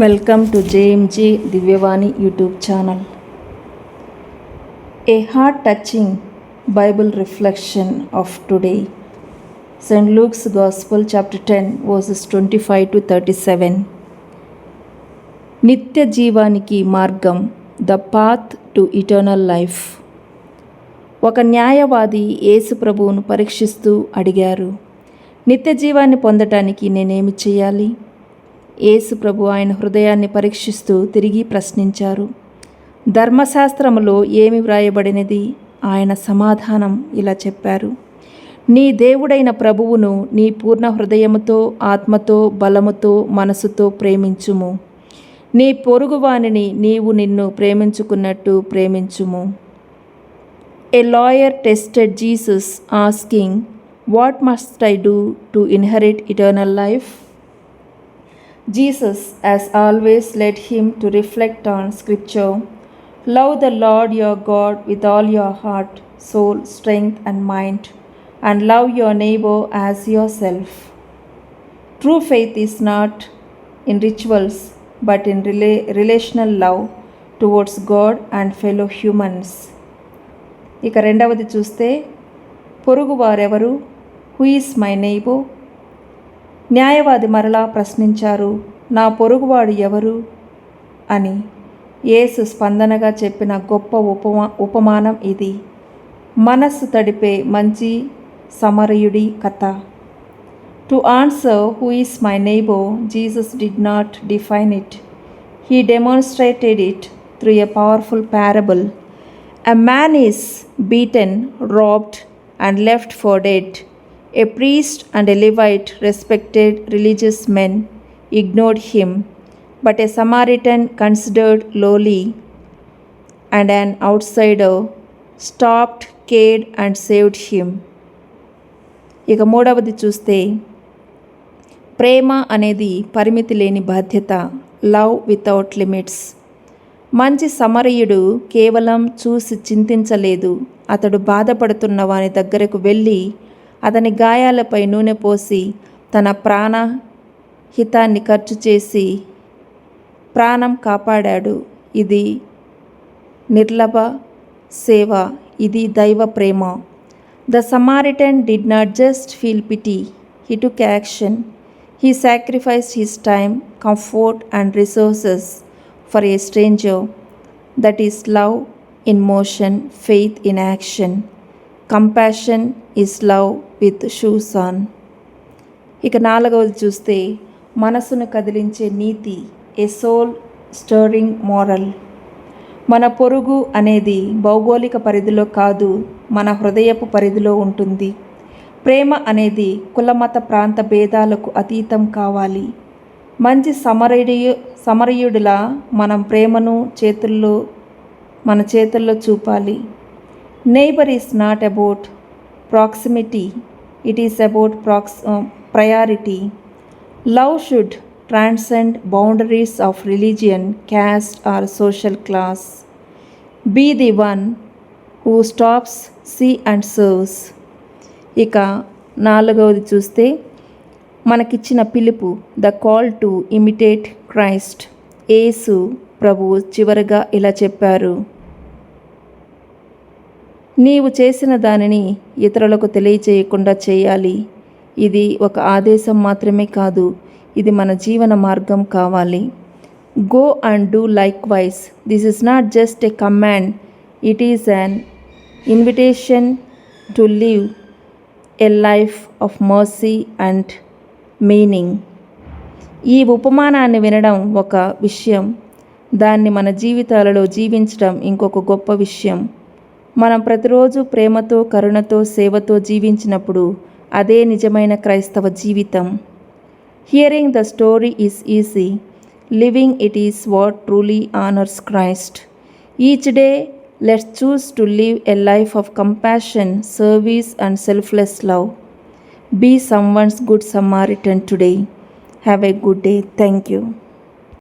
Welcome to JMG Divyavani YouTube channel a heart touching Bible reflection of today Saint Luke's gospel chapter ten verses twenty five to thirty seven నిత్య జీవానికి మార్గం the path to eternal life ఒక న్యాయవాది యేసుప్రభువును పరీక్షిస్తూ అడిగారు నిత్య జీవాన్ని పొందటానికి నేనేమి చేయాలి? యేసుప్రభు ఆయన హృదయాన్ని పరీక్షిస్తూ తిరిగి ప్రశ్నించారు ధర్మశాస్త్రములో ఏమి వ్రాయబడినది? ఆయన సమాధానం ఇలా చెప్పారు నీ దేవుడైన ప్రభువును నీ పూర్ణ హృదయముతో ఆత్మతో బలముతో మనసుతో ప్రేమించుము. నీ పొరుగువానిని నీవు నిన్ను ప్రేమించుకున్నట్టు ప్రేమించుము. A lawyer tested Jesus, asking, What must I do to inherit eternal life? Jesus, as always, led him to reflect on Scripture. Love the Lord your God with all your heart, soul, strength, and mind, and love your neighbor as yourself. True faith is not in rituals, but in rela- relational love towards God and fellow humans. ఇక రెండవది చూస్తే పొరుగు వారెవరు is my నైబో న్యాయవాది మరలా ప్రశ్నించారు నా పొరుగువాడు ఎవరు? అని. యేసు స్పందనగా చెప్పిన గొప్ప ఉపమా ఉపమానం ఇది. మనస్సు తడిపే మంచి సమరయుడి కథ. To answer who is my neighbour Jesus did not define it he demonstrated it through a powerful parable A man is beaten, robbed, and left for dead. A priest and a Levite, respected religious men, ignored him, but a Samaritan, considered lowly and an outsider, stopped, cared, and saved him. ఇక మూడవది చూస్తే ప్రేమ అనేది పరిమితి లేని బాధ్యత love without limits మంచి సమరయుడు కేవలం చూసి చింతించలేదు. అతడు బాధపడుతున్న వాని దగ్గరకు వెళ్ళి అతని గాయాలపై నూనె పోసి తన ప్రాణ హితాన్ని ఖర్చు చేసి ప్రాణం కాపాడాడు. ఇది నిర్లభ సేవ. ఇది దైవ ప్రేమ. The Samaritan did not just feel pity. He took action. He sacrificed his time comfort and resources. For a stranger. That is love in motion, faith in action. Compassion is love with shoes on. ఇక నాలుగవది చూస్తే మనసును కదిలించే నీతి a soul stirring moral మన పొరుగు అనేది భౌగోళిక పరిధిలో కాదు మన హృదయపు పరిధిలో ఉంటుంది ప్రేమ అనేది కులమత ప్రాంత భేదాలకు అతీతం కావాలి మంచి సమరయుడు సమరయుడిలా మనం ప్రేమను చేతుల్లో మన చేతుల్లో చూపాలి. Neighbour is not about proximity it is about prox priority love should transcend boundaries of religion caste or social class be the one who stops see and serves ఇక నాలుగవది చూస్తే మనకిచ్చిన పిలుపు the call to imitate Christ ఏసు ప్రభు చివరగా ఇలా చెప్పారు. నీవు చేసిన దానిని ఇతరులకు తెలియచేయకుండా చేయాలి. ఇది ఒక ఆదేశం మాత్రమే కాదు ఇది మన జీవన మార్గం కావాలి. Go and do likewise this is not just a command it is an invitation to live a life of mercy and meaning ఈ ఉపమానాన్ని వినడం ఒక విషయం. దాన్ని మన జీవితాలలో జీవించడం ఇంకొక గొప్ప విషయం. మనం ప్రతిరోజు ప్రేమతో కరుణతో సేవతో జీవించినప్పుడు అదే నిజమైన క్రైస్తవ జీవితం. Hearing the story is easy living it is what truly honours Christ each day let's choose to live a life of compassion service and selfless love be someone's good Samaritan today Have a good day. Thank you.